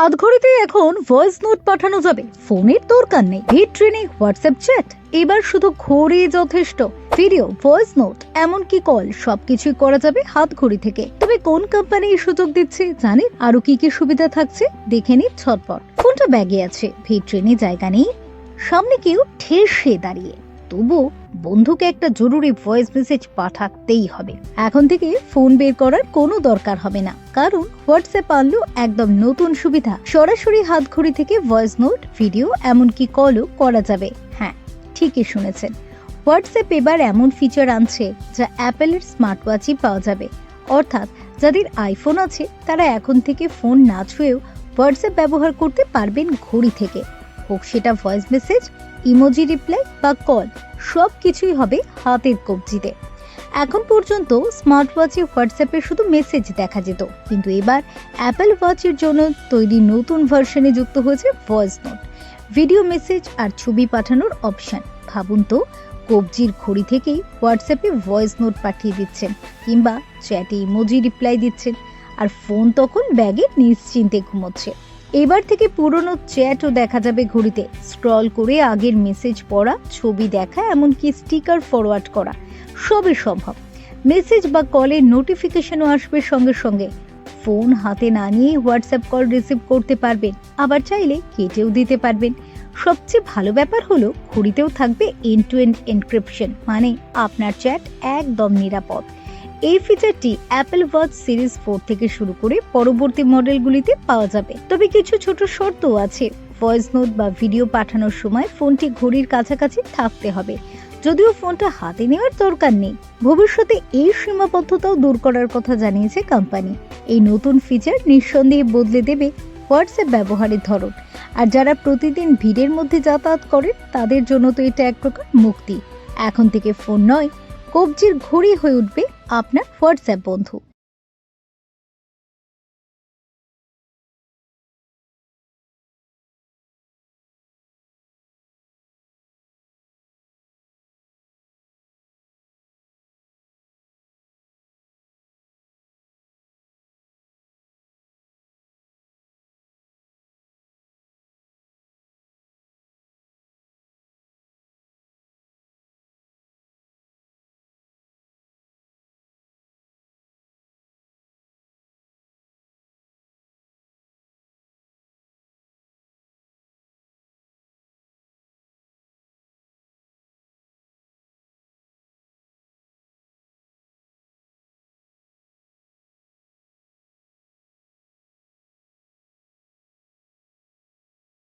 হাত ঘড়িতে এখন ভয়েস নোট পাঠানো যাবে। ফোনের দরকার নেই। ভিড ট্রেনে হোয়াটসঅ্যাপ চ্যাট এবার শুধু ঘড়ি যথেষ্ট। ভিডিও ভয়েস নোট এমনকি কল সবকিছুই করা যাবে হাত ঘড়ি থেকে। তবে কোন কোম্পানি এই সুযোগ দিচ্ছে জানেন আরও কি কি সুবিধা থাকছে? দেখে নিন ছটপট। ফোনটা ব্যাগে আছে। ভিড ট্রেনে জায়গা নেই। সামনে কেউ ঠেসে দাঁড়িয়ে। তবু বন্ধুকে একটা জরুরি ভয়েস মেসেজ পাঠাতেই হবে। এখন থেকে ফোন বের করার কোনো দরকার হবে না। কারণ হোয়াটসঅ্যাপ আনলো একদম নতুন সুবিধা। সরাসরি হাত ঘড়ি থেকে ভয়েস নোট ভিডিও এমনকি কলও করা যাবে। হ্যাঁ ঠিকই শুনেছেন। হোয়াটসঅ্যাপ এবার এমন ফিচার আনছে যা অ্যাপেলের স্মার্ট ওয়াচই পাওয়া যাবে। অর্থাৎ যাদের আইফোন আছে, তারা এখন থেকে ফোন না ছুঁয়েও হোয়াটসঅ্যাপ ব্যবহার করতে পারবেন ঘড়ি থেকে। হোক সেটা ভয়েস মেসেজ ইমোজি রিপ্লাই বা কল সব কিছুই হবে হাতের কবজিতে। এখন পর্যন্ত স্মার্ট ওয়াচে হোয়াটসঅ্যাপে শুধু মেসেজ দেখা যেত, কিন্তু এবার অ্যাপেল ওয়াচের জন্য তৈরি নতুন ভার্সনে যুক্ত হয়েছে ভয়েস নোট ভিডিও মেসেজ আর ছবি পাঠানোর অপশন ভাবুন তো, কবজির ঘড়ি থেকেই হোয়াটসঅ্যাপে ভয়েস নোট পাঠিয়ে দিচ্ছেন, কিংবা চ্যাটে ইমোজি রিপ্লাই দিচ্ছেন, আর ফোন তখন ব্যাগে নিশ্চিন্তে ঘুমোচ্ছে। এবার থেকে পুরনো চ্যাটও দেখা যাবে ঘড়িতে। স্ক্রল করে আগের মেসেজ পড়া, ছবি দেখা, এমনকি স্টিকার ফরওয়ার্ড করা। সবই সম্ভব। মেসেজ বা কলের নোটিফিকেশনও আসবে সঙ্গে সঙ্গে। ফোন হাতে না নিয়ে হোয়াটসঅ্যাপ কল রিসিভ করতে পারবেন। আবার চাইলে কেটেও দিতে পারবেন। সবচেয়ে ভালো ব্যাপার হলো, ঘড়িতেও থাকবে এন্ড টু এন্ড এনক্রিপশন মানে আপনার চ্যাট একদম নিরাপদ। এই ফিচারটি অ্যাপেল ওয়াচ সিরিজ ফোর থেকে শুরু করে পরবর্তী মডেলগুলিতে পাওয়া যাবে। তবে কিছু ছোট শর্তও আছে। ভয়েস নোট বা ভিডিও পাঠানোর সময় ফোনটি ঘড়ির কাছাকাছি থাকতে হবে। যদিও ফোনটা হাতে নেওয়ার দরকার নেই। ভবিষ্যতে এই সীমাবদ্ধতাও দূর করার কথা জানিয়েছে কোম্পানি এই নতুন ফিচার নিঃসন্দেহে বদলে দেবে হোয়াটসঅ্যাপ ব্যবহারের ধরন। আর যারা প্রতিদিন ভিড়ের মধ্যে যাতায়াত করেন, তাদের জন্য তো এটা এক প্রকার মুক্তি। এখন থেকে ফোন নয়, কবজির ঘড়ি হয়ে উঠবে আপনার হোয়াটসঅ্যাপ বন্ধু